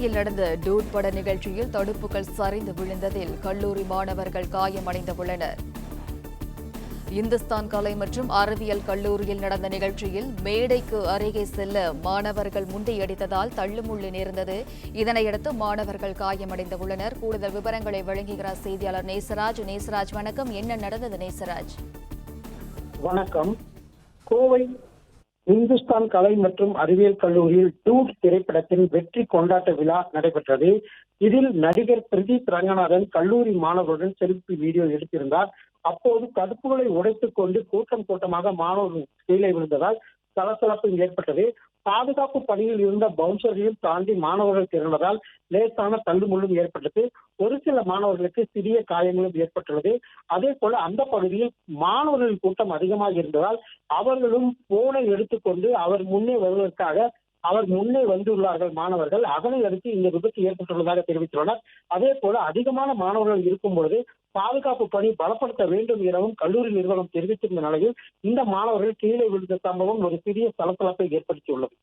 மதுரையில் நடந்த டூட் பட நிகழ்ச்சியில் தடுப்புகள் சரிந்து விழுந்ததில் கல்லூரி மாணவர்கள் காயமடைந்துள்ளனர். இந்துஸ்தான் கலை மற்றும் அறிவியல் கல்லூரியில் நடந்த நிகழ்ச்சியில் மேடைக்கு அருகே செல்ல மாணவர்கள் முண்டியடித்ததால் தள்ளுமுள்ளு நேர்ந்தது. இதனையடுத்து மாணவர்கள் காயமடைந்துள்ளனர். கூடுதல் விவரங்களை வழங்குகிறார் செய்தியாளர் நேசராஜ். நேசராஜ் வணக்கம். என்ன நடந்தது நேசராஜ்? வணக்கம். கோவை இந்துஸ்தான் கலை மற்றும் அறிவியல் கல்லூரியில் டூட் திரைப்படத்தின் வெற்றி கொண்டாட்ட விழா நடைபெற்றது. இதில் நடிகர் பிரதீப் ரங்கநாதன் கல்லூரி மாணவருடன் செல்ஃபி வீடியோ எடுத்திருந்தார். அப்போது தடுப்புகளை உடைத்துக் கொண்டு கூட்டம் கூட்டமாக மாணவர்கள் கீழே விழுந்ததால் சலசலப்பு ஏற்பட்டது. பாதுகாப்பு பணியில் இருந்த பவுன்சர்களையும் தாண்டி மாணவர்கள் திரண்டதால் லேசான தள்ளுமுள்ளும் ஏற்பட்டது. ஒரு சில மாணவர்களுக்கு சிறிய காயங்களும் ஏற்பட்டுள்ளது. அதே போல அந்த பகுதியில் மாணவர்கள் கூட்டம் அதிகமாக இருந்ததால் அவர்களும் போனை எடுத்துக்கொண்டு அவர் முன்னே வருவதற்காக அவர் முன்னே வந்துள்ளார்கள் மாணவர்கள். அதனை அடுத்து இந்த விபத்து ஏற்பட்டுள்ளதாக தெரிவித்துள்ளனர். அதே போல அதிகமான மாணவர்கள் இருக்கும் பொழுது பாதுகாப்பு பணி பலப்படுத்த வேண்டும் எனவும் கல்லூரி நிறுவனம் தெரிவித்திருந்த நிலையில் இந்த மாணவர்கள் கீழே விழுந்த சம்பவம் ஒரு சிறிய சலசலப்பை ஏற்படுத்தியுள்ளது.